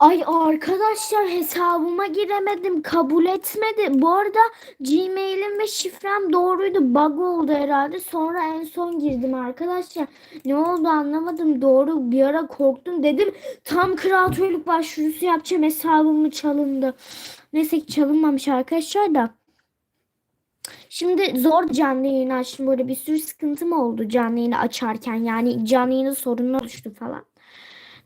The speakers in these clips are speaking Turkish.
Ay arkadaşlar hesabıma giremedim. Kabul etmedi. Bu arada Gmail'im ve şifrem doğruydu. Bug oldu herhalde. Sonra en son girdim arkadaşlar. Ne oldu anlamadım. Doğru bir ara korktum. Dedim tam kreatörlük başvurusu yapacağım. Hesabımı çalındı. Neyse ki çalınmamış arkadaşlar da. Şimdi zor canlı yayın açtım. Böyle bir sürü sıkıntım oldu canlı yayını açarken. Yani canlı yayının sorunları oluştu falan.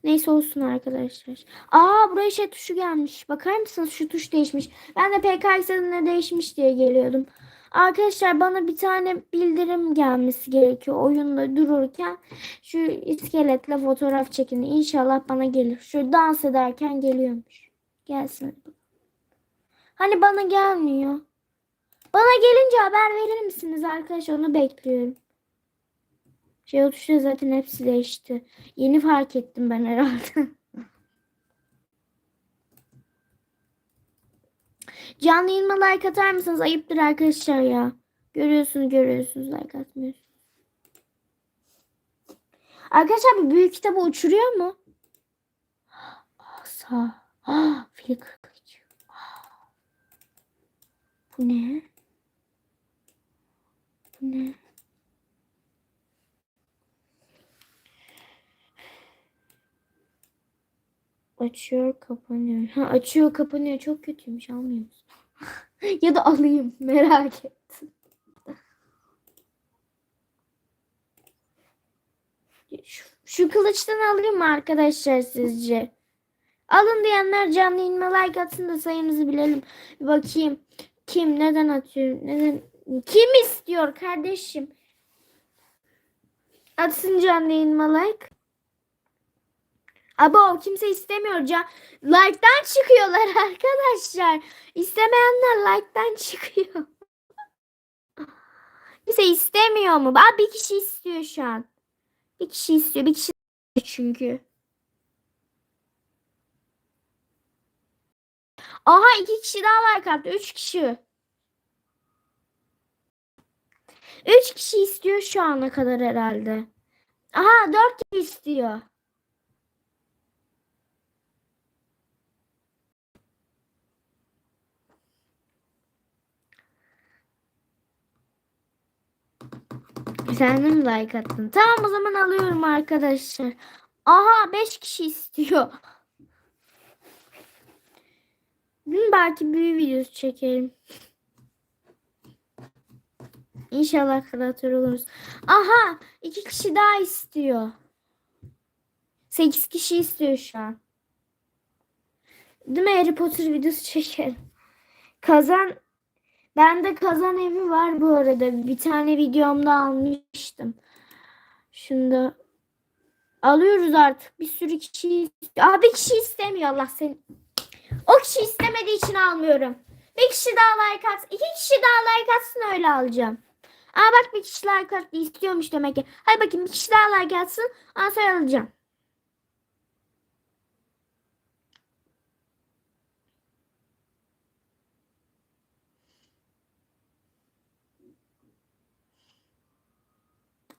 Neyse olsun arkadaşlar. Aa buraya şey tuşu gelmiş. Bakar mısınız şu tuş değişmiş. Ben de PKX'de ne değişmiş diye geliyordum. Arkadaşlar bana bir tane bildirim gelmesi gerekiyor. Oyunda dururken şu iskeletle fotoğraf çekin. İnşallah bana gelir. Şu dans ederken geliyormuş. Gelsin. Hani bana gelmiyor. Bana gelince haber verir misiniz arkadaşlar? Onu bekliyorum. Şey tuşta zaten hepsi değişti. Yeni fark ettim ben herhalde. Canlı yayınıma like atar mısınız? Ayıptır arkadaşlar ya. Görüyorsunuz görüyorsunuz like atmıyorsunuz. Arkadaşlar bu büyük kitabı uçuruyor mu? Asa. Ah, fili. Ah. Bu ne? Bu ne? Açıyor kapanıyor. Ha, açıyor kapanıyor. Çok kötüymüş musun? ya da alayım merak ettim. Şu, şu kılıçtan alayım mı arkadaşlar sizce? Alın diyenler canlı yayınıma like atsın da sayınızı bilelim. Bir bakayım. Kim neden atıyor? Neden? Kim istiyor kardeşim? Atsın canlı yayınıma like. Abo kimse istemiyor can. Like'tan çıkıyorlar arkadaşlar. İstemeyenler like'tan çıkıyor. Kimse istemiyor mu? Aa, bir kişi istiyor şu an. Bir kişi istiyor. Bir kişi çünkü. Aha iki kişi daha like attı. Üç kişi. Üç kişi istiyor şu ana kadar herhalde. Aha dört kişi istiyor. Sen de like attın? Tamam o zaman alıyorum arkadaşlar. Aha 5 kişi istiyor. Dün belki büyü videosu çekerim. İnşallah kreatör oluruz. Aha iki kişi daha istiyor. 8 kişi istiyor şu an. Değil mi Harry Potter videosu çekerim. Kazan Bende kazan evi var bu arada. Bir tane videomda almıştım. Şunda alıyoruz artık. Bir sürü kişi Aa, bir kişi istemiyor Allah seni. O kişi istemediği için almıyorum. Bir kişi daha like atsın. iki kişi daha like atsın öyle alacağım. Aa bak bir kişi like attı istiyormuş demek ki. Hadi bakayım bir kişi daha like atsın. Ondan sonra alacağım.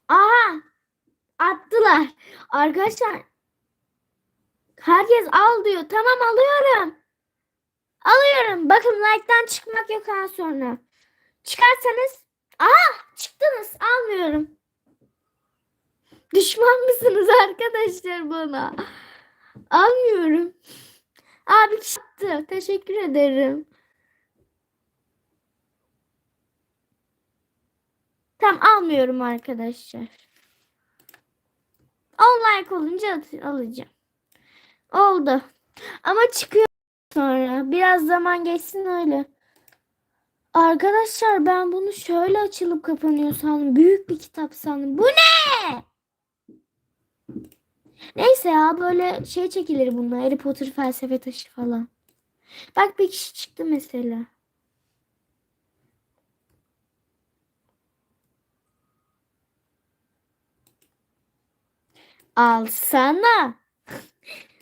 Aha! Attılar. Arkadaşlar herkes al diyor. Tamam alıyorum. Alıyorum. Bakın like'tan çıkmak yok ha sonra. Çıkarsanız Aa çıktınız. Almıyorum. Düşman mısınız arkadaşlar bana? Almıyorum. Abi çıktı. Teşekkür ederim. Tamam almıyorum arkadaşlar. 10 like olunca alacağım. Oldu. Ama çıkıyor sonra. Biraz zaman geçsin öyle. Arkadaşlar ben bunu şöyle açılıp kapanıyor sandım. Büyük bir kitap sandım. Bu ne? Neyse ya böyle şey çekilir bunlar. Harry Potter felsefe taşı falan. Bak bir kişi çıktı mesela. Alsana.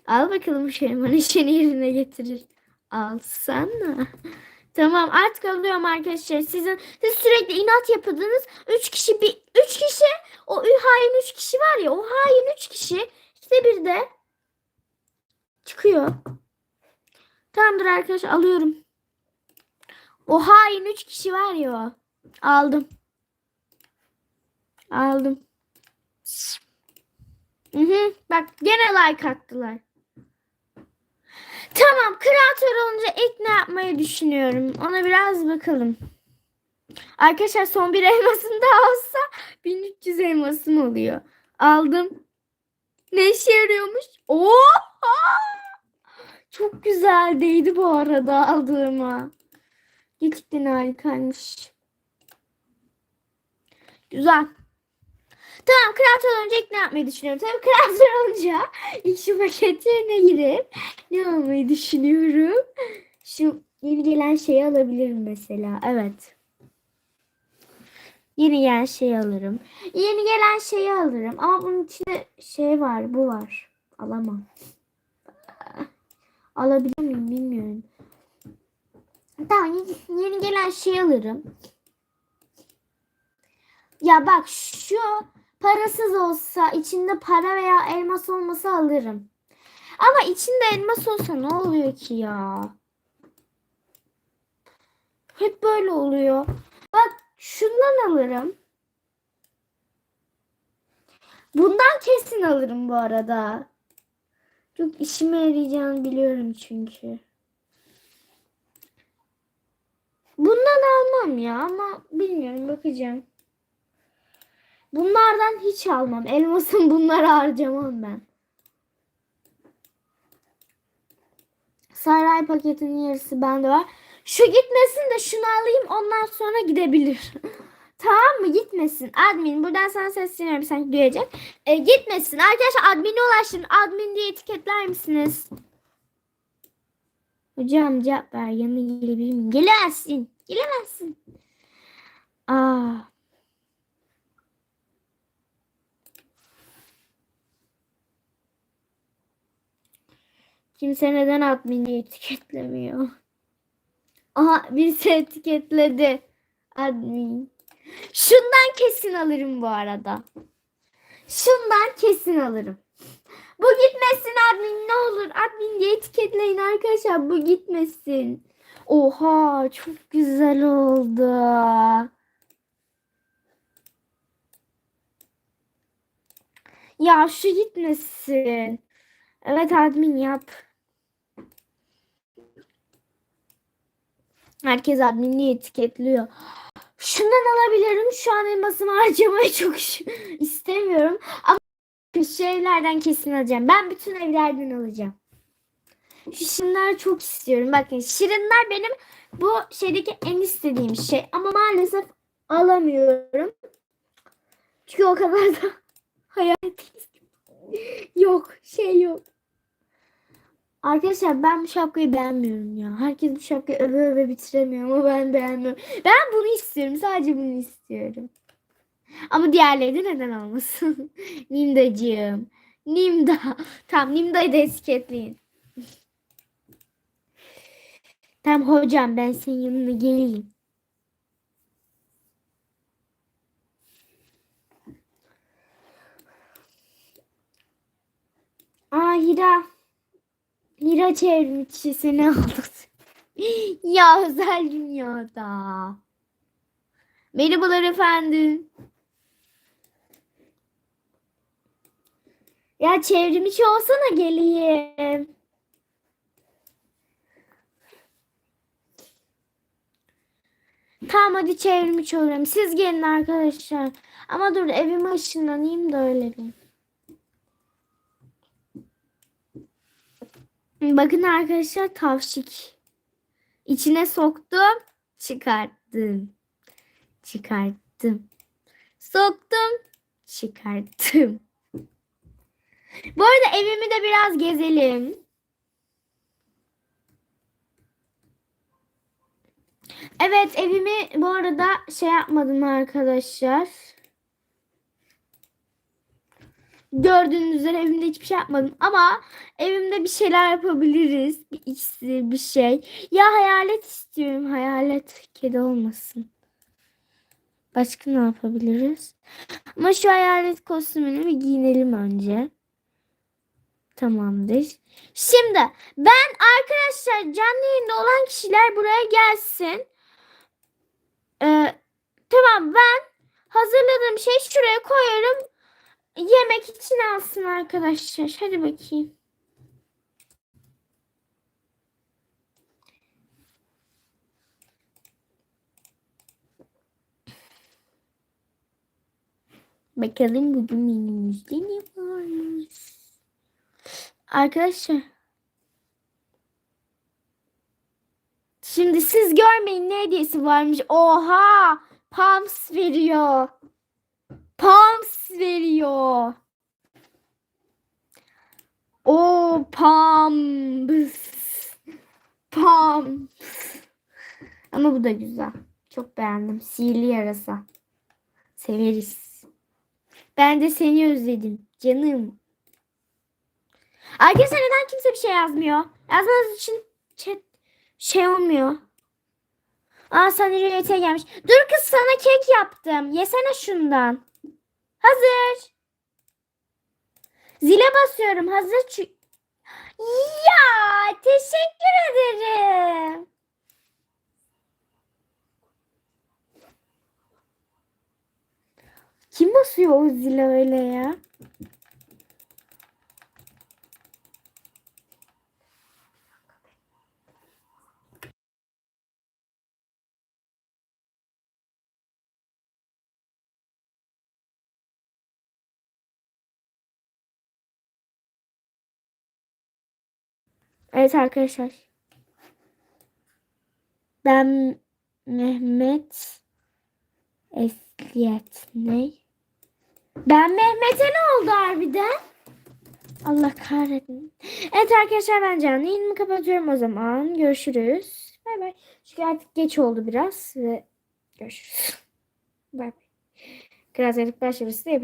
Al bakalım Şeyman işini yerine getirir. Alsana. Tamam artık alıyorum arkadaşlar. Sizin siz sürekli inat yapıyordunuz. Üç kişi bir üç kişi o hain üç kişi var ya o hain üç kişi işte bir de çıkıyor. Tamamdır arkadaşlar alıyorum. O hain 3 kişi var ya o. Aldım. Aldım. Hı hı. Bak gene like attılar. Tamam kreatör olunca ilk ne yapmayı düşünüyorum. Ona biraz bakalım. Arkadaşlar son bir elmasım daha olsa 1300 elmasım oluyor. Aldım. Ne işe yarıyormuş? Oo! Çok güzel değdi bu arada aldığıma. Gerçekten harikaymış. Güzel. Tamam kreatör olunca ne yapmayı düşünüyorum? Tabii kreatör olunca ilk şu paketlerine girip ne almayı düşünüyorum? Şu yeni gelen şeyi alabilirim mesela. Evet. Yeni gelen şeyi alırım. Yeni gelen şeyi alırım. Ama bunun içinde şey var. Bu var. Alamam. Alabilir miyim bilmiyorum. Tamam yeni gelen şeyi alırım. Ya bak şu parasız olsa içinde para veya elmas olmasa alırım. Ama içinde elmas olsa ne oluyor ki ya? Hep böyle oluyor. Bak şundan alırım. Bundan kesin alırım bu arada. Çok işime yarayacağını biliyorum çünkü. Bundan almam ya ama bilmiyorum bakacağım. Bunlardan hiç almam. Elmasın bunları harcamam ben. Saray paketinin yarısı bende var. Şu gitmesin de şunu alayım ondan sonra gidebilir. tamam mı? Gitmesin. Admin buradan sana sesleniyorum sanki duyacak. E, gitmesin. Arkadaşlar admin'e ulaştım. Admin diye etiketler misiniz? Hocam cevap ver. Yanına gelebilir miyim? Gelemezsin. Gelemezsin. Aa. Kimse neden admin'i etiketlemiyor? Aha birisi etiketledi. Admin. Şundan kesin alırım bu arada. Şundan kesin alırım. Bu gitmesin admin ne olur. Admin diye etiketleyin arkadaşlar. Bu gitmesin. Oha çok güzel oldu. Ya şu gitmesin. Evet admin yap. Herkes adminliği etiketliyor. Şundan alabilirim. Şu an elmasımı harcamayı çok istemiyorum. Ama şu evlerden kesin alacağım. Ben bütün evlerden alacağım. Şu şirinler çok istiyorum. Bakın şirinler benim bu şeydeki en istediğim şey. Ama maalesef alamıyorum. Çünkü o kadar da hayal yok. Şey yok. Arkadaşlar ben bu şapkayı beğenmiyorum ya. Herkes bu şapkayı öve öve bitiremiyor ama ben beğenmiyorum. Ben bunu istiyorum. Sadece bunu istiyorum. Ama diğerleri de neden olmasın? Nimdacığım. Nimda. Tamam Nimda'yı da etiketleyin. Tamam hocam ben senin yanına geleyim. Aa. Hira çevrimiçisini aldık. ya özel dünyada. Merhabalar efendim. Ya çevrimiçi olsana geleyim. Tamam hadi çevrimiçi olurum. Siz gelin arkadaşlar. Ama dur evime ışınlanayım da öyle bir. Bakın arkadaşlar tavşik. İçine soktum, çıkarttım. Çıkarttım. Soktum, çıkarttım. Bu arada evimi de biraz gezelim. Evet evimi bu arada şey yapmadım arkadaşlar. Gördüğünüz üzere evimde hiçbir şey yapmadım ama evimde bir şeyler yapabiliriz. Bir iksir, bir şey. Ya hayalet istiyorum. Hayalet kedi olmasın. Başka ne yapabiliriz? Ama şu hayalet kostümünü bir giyinelim önce. Tamamdır. Şimdi ben arkadaşlar canlı yayında olan kişiler buraya gelsin. Ee, tamam ben hazırladığım şey şuraya koyarım. Yemek için alsın arkadaşlar. Hadi bakayım. Bakalım bugün menümüzde ne varmış. Arkadaşlar. Şimdi siz görmeyin ne hediyesi varmış. Oha! Pams veriyor. Pams veriyor. O pams. Pams. Ama bu da güzel. Çok beğendim. Sihirli yarasa. Severiz. Ben de seni özledim. Canım. Arkadaşlar neden kimse bir şey yazmıyor? Yazmanız için chat şey olmuyor. Aa rüyete gelmiş. Dur kız sana kek yaptım. Yesene şundan. Hazır. Zile basıyorum. Hazır. Ya teşekkür ederim. Kim basıyor o zile öyle ya? Evet arkadaşlar. Ben Mehmet Esliyet ne? Ben Mehmet'e ne oldu harbiden? Allah kahretsin. Evet arkadaşlar ben canlı yayınımı kapatıyorum o zaman. Görüşürüz. Bay bay. Çünkü artık geç oldu biraz ve görüşürüz. Bay bay. Biraz yedik başarısı da yapacağım.